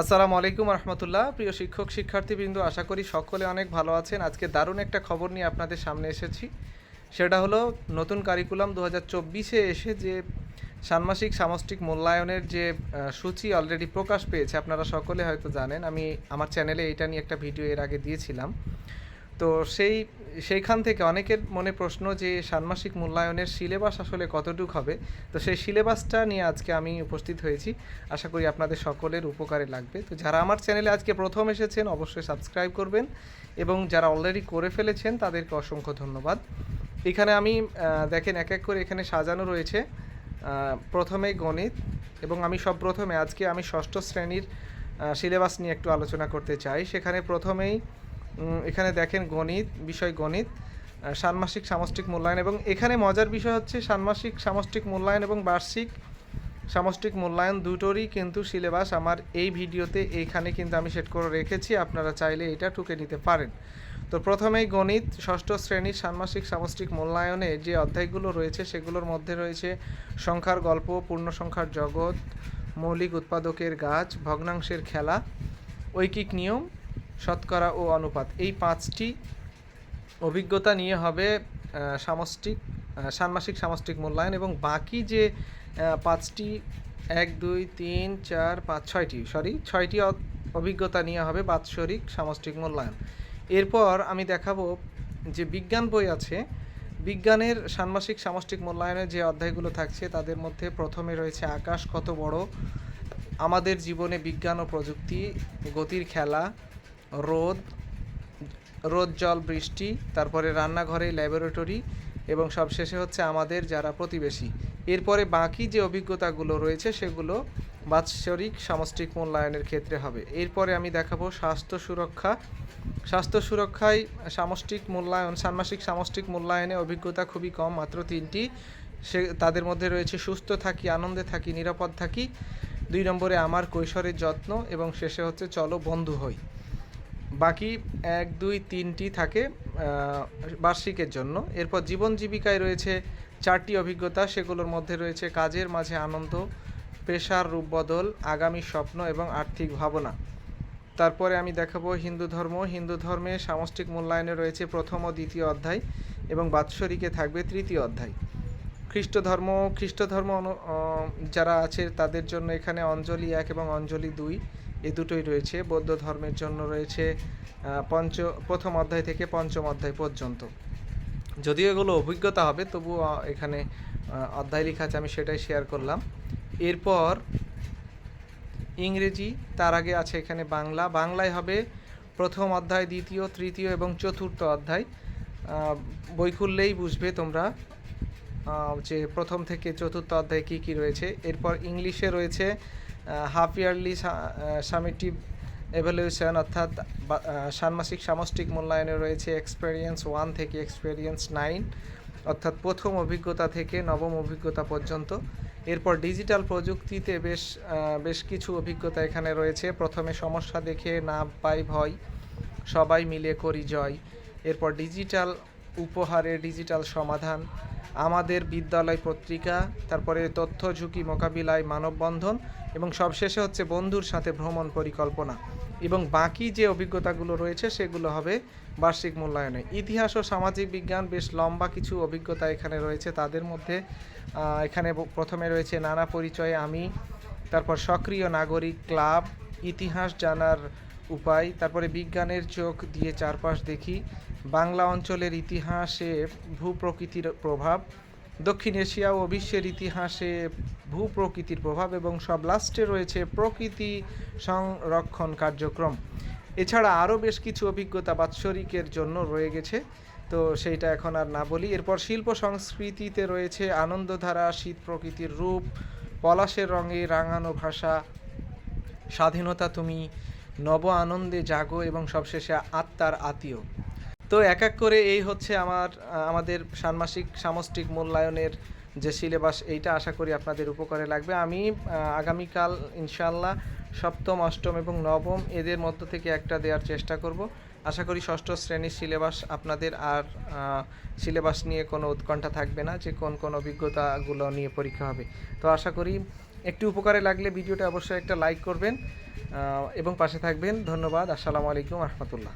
আসসালামু আলাইকুম রহমতুল্লাহ। প্রিয় শিক্ষক, শিক্ষার্থীবৃন্দ, আশা করি সকলে অনেক ভালো আছেন। আজকে দারুণ একটা খবর নিয়ে আপনাদের সামনে এসেছি। সেটা হলো, নতুন কারিকুলাম দু হাজার চব্বিশে এসে যে ষান্মাসিক সামষ্টিক মূল্যায়নের যে সূচি অলরেডি প্রকাশ পেয়েছে, আপনারা সকলে হয়তো জানেন। আমি আমার চ্যানেলে এটা নিয়ে একটা ভিডিও এর আগে দিয়েছিলাম। তো সেই, সেইখান থেকে অনেকের মনে প্রশ্ন যে ষান্মাসিক মূল্যায়নের সিলেবাস আসলে কতটুক হবে? তো সেই সিলেবাসটা নিয়ে আজকে আমি উপস্থিত হয়েছি। আশা করি আপনাদের সকলের উপকারে লাগবে। তো যারা আমার চ্যানেলে আজকে প্রথম এসেছেন, অবশ্যই সাবস্ক্রাইব করবেন এবং যারা অলরেডি করে ফেলেছেন, তাদেরকে অসংখ্য ধন্যবাদ। এখানে আমি দেখেন এক এক করে এখানে সাজানো রয়েছে। প্রথমে গণিত এবং আমি সব প্রথমে, আজকে আমি ষষ্ঠ শ্রেণির সিলেবাস নিয়ে একটু আলোচনা করতে চাই। সেখানে প্রথমেই এখানে দেখেন গণিত, বিষয় গণিত ষান্মাসিক সামষ্টিক মূল্যায়ন এবং এখানে মজার বিষয় হচ্ছে ষান্মাসিক সামষ্টিক মূল্যায়ন এবং বার্ষিক সামষ্টিক মূল্যায়ন দুটোরই কিন্তু সিলেবাস আমার এই ভিডিওতে এইখানে কিন্তু আমি সেট করে রেখেছি, আপনারা চাইলে এটা টুকে নিতে পারেন। তো প্রথমেই গণিত, ষষ্ঠ শ্রেণির ষান্মাসিক সামষ্টিক মূল্যায়নে যে অধ্যায়গুলো রয়েছে সেগুলোর মধ্যে রয়েছে সংখ্যার গল্প পূর্ণ সংখ্যার জগৎ, মৌলিক উৎপাদকের গাছ, ভগ্নাংশের খেলা, ঐকিক নিয়ম শতকরা ও অনুপাত। এই পাঁচটি অভিজ্ঞতা নিয়ে হবে সামষ্টিক ষান্মাসিক সামষ্টিক মূল্যায়ন এবং বাকি যে পাঁচটি, এক, দুই, তিন, চার, পাঁচ, ছয়টি সরি ছয়টি অভিজ্ঞতা নিয়ে হবে বাৎসরিক সামষ্টিক মূল্যায়ন। এরপর আমি দেখাবো যে বিজ্ঞান বই আছে। বিজ্ঞানের ষান্মাসিক সামষ্টিক মূল্যায়নের যে অধ্যায়গুলো থাকছে, তাদের মধ্যে প্রথমে রয়েছে আকাশ কত বড়, আমাদের জীবনে বিজ্ঞান ও প্রযুক্তি, গতির খেলা রোদ রোদ, জল, বৃষ্টি, তারপরে রান্নাঘরে ল্যাবরেটরি এবং সবশেষে হচ্ছে আমাদের যারা প্রতিবেশী। এরপরে বাকি যে অভিজ্ঞতাগুলো রয়েছে সেগুলো বাৎসরিক সামষ্টিক মূল্যায়নের ক্ষেত্রে হবে। এরপরে আমি দেখাবো স্বাস্থ্য সুরক্ষা। স্বাস্থ্য সুরক্ষায় সামষ্টিক মূল্যায়ন, ষান্মাসিক সামষ্টিক মূল্যায়নে অভিজ্ঞতা খুবই কম, মাত্র তিনটি। সে, তাদের মধ্যে রয়েছে সুস্থ থাকি, আনন্দে থাকি, নিরাপদ থাকি। দুই নম্বরে আমার কৈশোরের যত্ন এবং শেষে হচ্ছে চলো বন্ধু হই। বাকি এক, দুই, তিনটি থাকে বার্ষিকের জন্য। এরপর জীবন জীবিকায় রয়েছে চারটি অভিজ্ঞতা, সেগুলোর মধ্যে রয়েছে কাজের মাঝে আনন্দ, পেশার রূপবদল আগামী স্বপ্ন এবং আর্থিক ভাবনা। তারপরে আমি দেখাবো হিন্দু ধর্ম। হিন্দু ধর্মে সামষ্টিক মূল্যায়নে রয়েছে প্রথম ও দ্বিতীয় অধ্যায় এবং বাৎসরিকে থাকবে তৃতীয় অধ্যায়। খ্রিস্ট ধর্ম খ্রিস্ট ধর্ম যারা আছে তাদের জন্য এখানে অঞ্জলি এক এবং অঞ্জলি দুই। এই দুটোই রয়েছে। বৌদ্ধ ধর্মের জন্য রয়েছে পঞ্চ, প্রথম অধ্যায় থেকে পঞ্চম অধ্যায় পর্যন্ত। যদিও এগুলো অভিজ্ঞতা হবে, তবুও এখানে অধ্যায় লেখা আছে, আমি সেটাই শেয়ার করলাম। এরপর ইংরেজি, তার আগে আছে এখানে বাংলা। বাংলায় হবে প্রথম অধ্যায়, দ্বিতীয়, তৃতীয় এবং চতুর্থ অধ্যায়। বই খুললেই বুঝবে তোমরা যে প্রথম থেকে চতুর্থ অধ্যায় কী কী রয়েছে। এরপর ইংলিশে রয়েছে হাফ ইয়ারলি সামিটিভ এভ্যালুয়েশন অর্থাৎ ষান্মাসিক সামষ্টিক মূল্যায়নে রয়েছে এক্সপেরিয়েন্স ওয়ান থেকে এক্সপেরিয়েন্স নাইন অর্থাৎ প্রথম অভিজ্ঞতা থেকে নবম অভিজ্ঞতা পর্যন্ত। এরপর ডিজিটাল প্রযুক্তিতে বেশ বেশ কিছু অভিজ্ঞতা এখানে রয়েছে। প্রথমে সমস্যা দেখে, না, পাই, ভয়, সবাই মিলে করি, জয়। এরপর ডিজিটাল উপহারে ডিজিটাল সমাধান, আমাদের বিদ্যালয় পত্রিকা, তারপরে তথ্য ঝুঁকি মোকাবিলায় মানববন্ধন, এবং সবশেষে হচ্ছে বন্ধুর সাথে ভ্রমণ পরিকল্পনা। এবং বাকি যে অভিজ্ঞতাগুলো রয়েছে, সেগুলো হবে বার্ষিক মূল্যায়নে। ইতিহাস ও সামাজিক বিজ্ঞান বেশ লম্বা কিছু অভিজ্ঞতা এখানে রয়েছে তাদের মধ্যে। এখানে প্রথমে রয়েছে নানা পরিচয়ে আমি, তারপর সক্রিয় নাগরিক, ক্লাব, ইতিহাস জানার উপায়, তারপরে বিজ্ঞানের চোখ দিয়ে চারপাশ দেখি বাংলা অঞ্চলের ইতিহাসে ভূপ্রকৃতির প্রভাব, দক্ষিণ এশিয়া ও বিশ্বের ইতিহাসে ভূপ্রকৃতির প্রভাব এবং সব লাস্টে রয়েছে প্রকৃতি সংরক্ষণ কার্যক্রম। এছাড়া আরও বেশ কিছু অভিজ্ঞতা বাৎসরিকের জন্য রয়ে গেছে। তো সেইটা এখন আর না বলি। এরপর শিল্প সংস্কৃতিতে রয়েছে আনন্দধারা, শীত প্রকৃতির রূপ, পলাশের রঙে রাঙানো ভাষা, স্বাধীনতা তুমি, নব আনন্দে জাগো এবং সবশেষে আত্মার আত্মীয়। তো এক এক করে এই হচ্ছে আমার আমাদের ষান্মাসিক সামষ্টিক মূল্যায়নের যে সিলেবাস, এইটা আশা করি আপনাদের উপকারে লাগবে। আমি আগামীকাল ইনশাল্লাহ সপ্তম, অষ্টম এবং নবম এদের মধ্য থেকে একটা দেওয়ার চেষ্টা করব। আশা করি ষষ্ঠ শ্রেণির সিলেবাস আপনাদের আর সিলেবাস নিয়ে কোনো উৎকণ্ঠা থাকবে না যে কোন কোন অভিজ্ঞতাগুলো নিয়ে পরীক্ষা হবে। তো আশা করি একটু উপকারে লাগলে ভিডিওটা অবশ্যই একটা লাইক করবেন এবং পাশে থাকবেন। ধন্যবাদ। আসসালামু আলাইকুম রহমতুল্লাহ।